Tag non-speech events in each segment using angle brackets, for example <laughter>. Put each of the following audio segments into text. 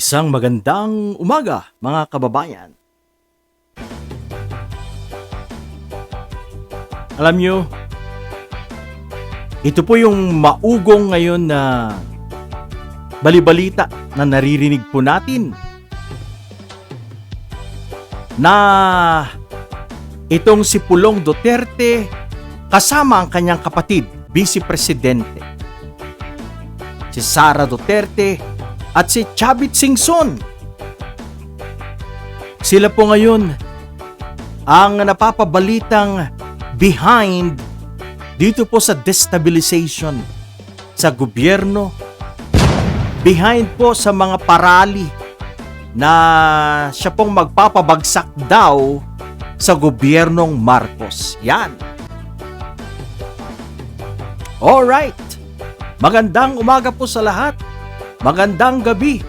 Isang magandang umaga, mga kababayan. Alam nyo, ito po yung maugong ngayon na balibalita na naririnig po natin na itong si Pulong Duterte kasama ang kanyang kapatid, Vice Presidente, si Sara Duterte at si Chavit Singson. Sila po ngayon ang napapabalitang behind dito po sa destabilization sa gobyerno, behind po sa mga parali na siya pong magpapabagsak daw sa gobyernong Marcos. Yan. Alright. Magandang umaga po sa lahat. Magandang gabi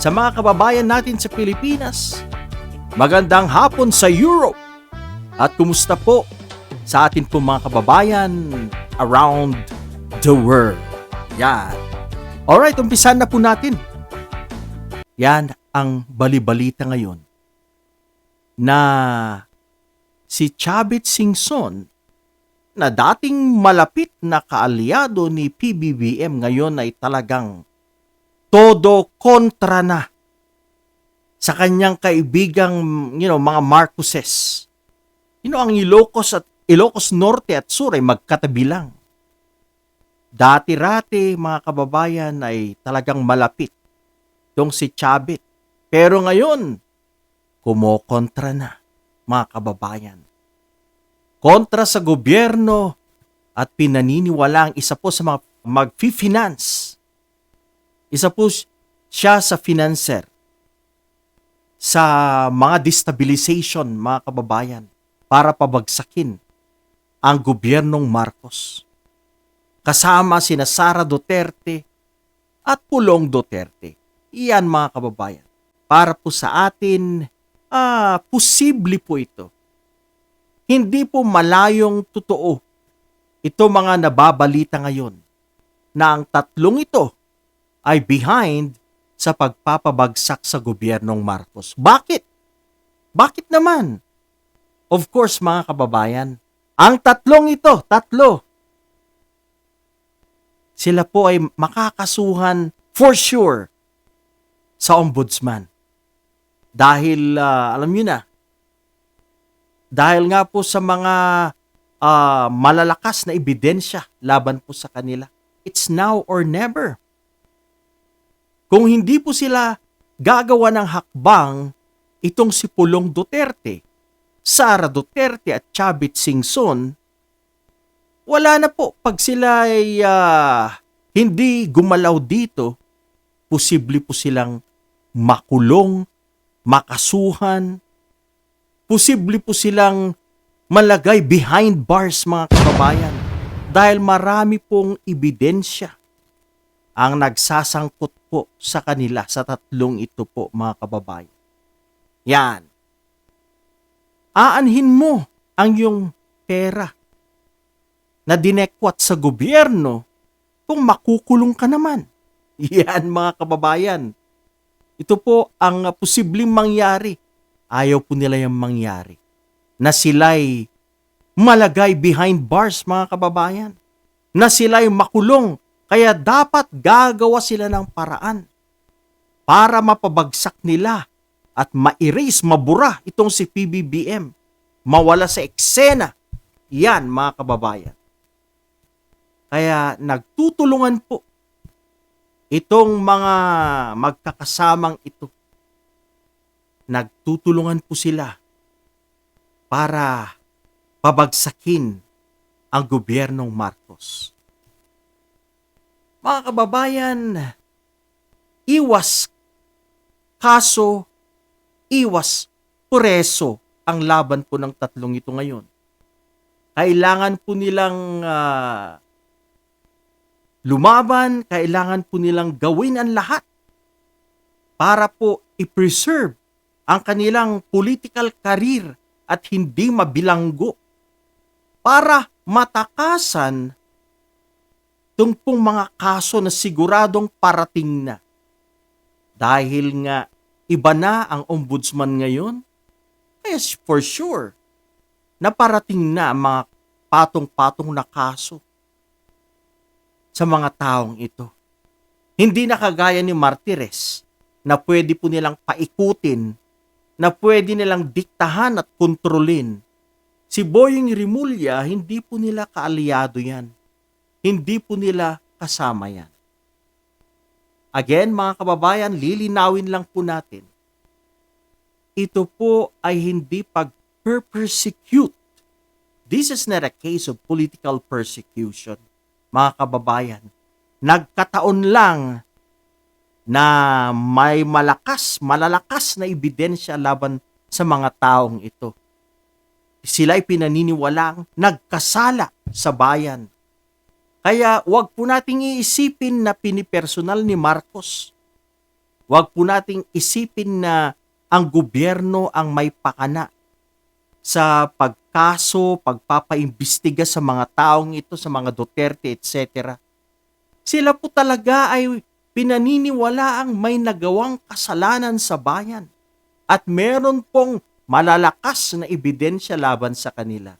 sa mga kababayan natin sa Pilipinas. Magandang hapon sa Europe. At kumusta po sa atin po mga kababayan around the world. Yan. Alright, umpisan na po natin. Yan ang balibalita ngayon na si Chavit Singson na dating malapit na kaalyado ni PBBM ngayon ay talagang todo kontra na sa kanyang kaibigang you know, mga Marcoses. You know, ang Ilocos at Ilocos Norte at Sur ay magkatabi lang. Dati-rati, mga kababayan, ay talagang malapit yung si Chavit. Pero ngayon, kumokontra na, mga kababayan. Kontra sa gobyerno at pinaniniwala ang isa po sa mga mag-finance. Isa po siya sa financer sa mga destabilization, mga kababayan, para pabagsakin ang gobyernong Marcos. Kasama sina Sara Duterte at Pulong Duterte. Iyan mga kababayan. Para po sa atin, ah, posible po ito. Hindi po malayong totoo ito mga nababalita ngayon na ang tatlong ito ay behind sa pagpapabagsak sa gobyernong Marcos. Bakit? Bakit naman? Of course mga kababayan, ang tatlong ito, tatlo, sila po ay makakasuhan for sure sa ombudsman. Dahil, ah, alam niyo na, dahil nga po sa mga ah, malalakas na ebidensya laban po sa kanila. It's now or never. Kung hindi po sila gagawa ng hakbang, itong si Pulong Duterte, Sara Duterte at Chavit Singson, wala na po. Pag sila ay ah, hindi gumalaw dito, posible po silang makulong, makasuhan, posible po silang malagay behind bars mga kababayan dahil marami pong ebidensya ang nagsasangkot po sa kanila sa tatlong ito po mga kababayan. Yan. Aanhin mo ang iyong pera na dinekwat sa gobyerno kung makukulong ka naman. <laughs> Yan mga kababayan. Ito po ang uh, posibleng mangyari. Ayaw po nila yung mangyari. Na sila'y malagay behind bars mga kababayan. Na sila'y makulong. Kaya dapat gagawa sila ng paraan para mapabagsak nila at ma-erase, mabura itong si PBBM. Mawala sa eksena. Yan mga kababayan. Kaya nagtutulungan po itong mga magkakasamang ito. Nagtutulungan po sila para pabagsakin ang gobyernong Marcos. Mga kababayan, iwas kaso, iwas pureso ang laban po ng tatlong ito ngayon. Kailangan po nilang ah, lumaban, kailangan po nilang gawin ang lahat para po i-preserve ang kanilang political career at hindi mabilanggo para matakasan itong pong mga kaso na siguradong parating na. dahil nga iba na ang ombudsman ngayon, kaya for sure, naparating na ang mga patong-patong na kaso sa mga taong ito. Hindi na kagaya ni Martires na pwede po nilang paikutin, na pwede nilang diktahan at kontrolin. Si Boying Rimulya, hindi po nila kaalyado yan. Hindi po nila kasama yan. Again, mga kababayan, lilinawin lang po natin. Ito po ay hindi pag-persecute. This is not a case of political persecution, mga kababayan. Nagkataon lang na may malakas, malalakas na ebidensya laban sa mga taong ito. Sila ay pinaniniwalang nagkasala sa bayan. Kaya wag po nating iisipin na pinipersonal ni Marcos. Wag po nating isipin na ang gobyerno ang may pakana sa pagkaso, pagpapaimbestiga sa mga taong ito, sa mga Duterte, etc. Sila po talaga ay pinaniniwala ang may nagawang kasalanan sa bayan at meron pong malalakas na ebidensya laban sa kanila.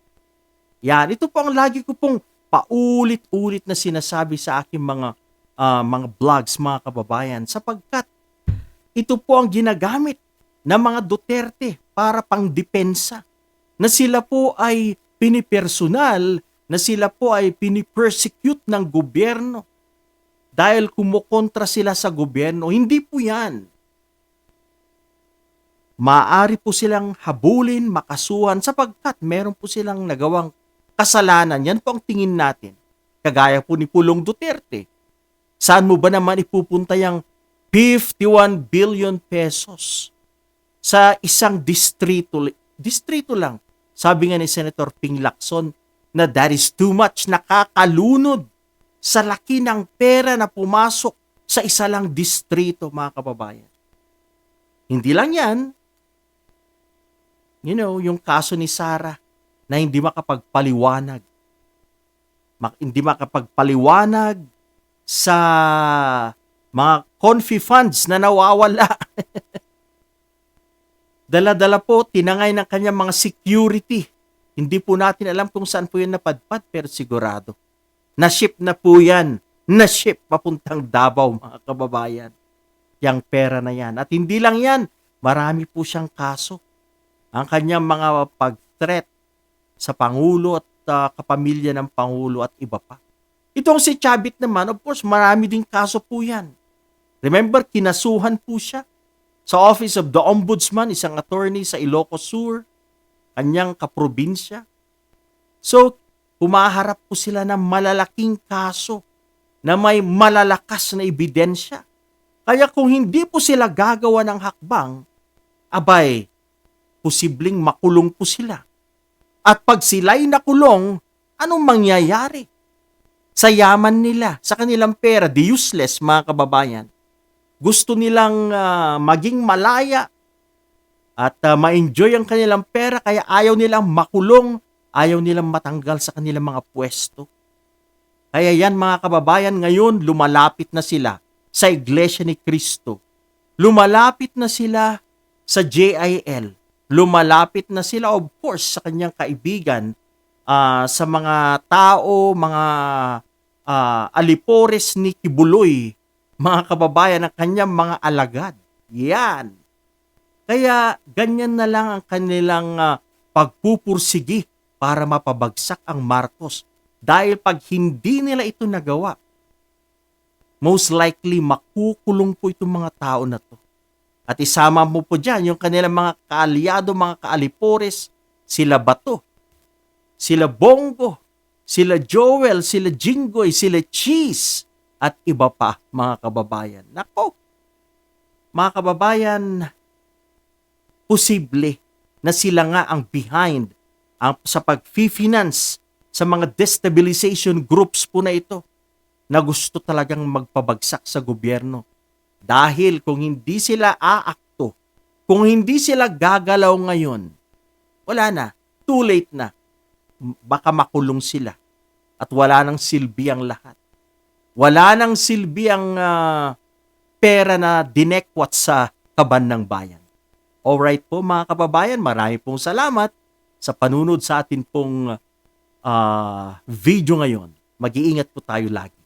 Yan, ito po ang lagi ko pong paulit-ulit na sinasabi sa aking mga ah, mga vlogs, mga kababayan, sapagkat ito po ang ginagamit ng mga Duterte para pang depensa na sila po ay pinipersonal, na sila po ay pinipersecute ng gobyerno dahil kumukontra sila sa gobyerno. Hindi po yan. Maari po silang habulin, makasuhan sapagkat meron po silang nagawang kasalanan. Yan po ang tingin natin. Kagaya po ni Pulong Duterte. Saan mo ba naman ipupunta yung 51 billion pesos sa isang distrito? Distrito lang. Sabi nga ni Senator Ping Lacson na that is too much. Nakakalunod sa laki ng pera na pumasok sa isa lang distrito, mga kababayan. Hindi lang yan. You know, yung kaso ni Sarah na hindi makapagpaliwanag. Mak- hindi makapagpaliwanag sa mga confi funds na nawawala. <laughs> Dala-dala po, tinangay ng kanyang mga security. Hindi po natin alam kung saan po yan napadpad, pero sigurado. Na-ship na po yan. Na-ship papuntang Davao, mga kababayan. Yang pera na yan. At hindi lang yan, marami po siyang kaso. Ang kanyang mga pag-threat sa Pangulo at ah, kapamilya ng Pangulo at iba pa. Itong si Chabit naman, of course, marami ding kaso po yan. Remember, kinasuhan po siya sa Office of the Ombudsman, isang attorney sa Ilocos Sur, kanyang kaprobinsya. So, humaharap po sila ng malalaking kaso na may malalakas na ebidensya. Kaya kung hindi po sila gagawa ng hakbang, abay, posibleng makulong po sila. At pag sila'y nakulong, anong mangyayari? Sa yaman nila, sa kanilang pera, the useless mga kababayan. Gusto nilang ah, maging malaya at ah, ma-enjoy ang kanilang pera kaya ayaw nilang makulong, ayaw nilang matanggal sa kanilang mga pwesto. Kaya yan mga kababayan, ngayon lumalapit na sila sa Iglesia ni Cristo. Lumalapit na sila sa JIL. Lumalapit na sila of course sa kanyang kaibigan, ah, sa mga tao, mga ah, alipores ni Kibuloy, mga kababayan ng kanyang mga alagad. Yan. Kaya ganyan na lang ang kanilang ah, pagpupursigi para mapabagsak ang Marcos. Dahil pag hindi nila ito nagawa, most likely makukulong po itong mga tao na to. At isama mo po dyan yung kanilang mga kaalyado, mga kaalipores, sila Bato, sila Bongo, sila Joel, sila Jinggoy, sila Cheese, at iba pa, mga kababayan. Nako, mga kababayan, posible na sila nga ang behind ang, sa pag-finance sa mga destabilization groups po na ito na gusto talagang magpabagsak sa gobyerno. Dahil kung hindi sila aakto, kung hindi sila gagalaw ngayon, wala na, too late na. Baka makulong sila at wala nang silbi ang lahat. Wala nang silbi ang ah, pera na dinekwat sa kaban ng bayan. Alright po mga kababayan, marami pong salamat sa panunod sa atin pong ah, video ngayon. Mag-iingat po tayo lagi.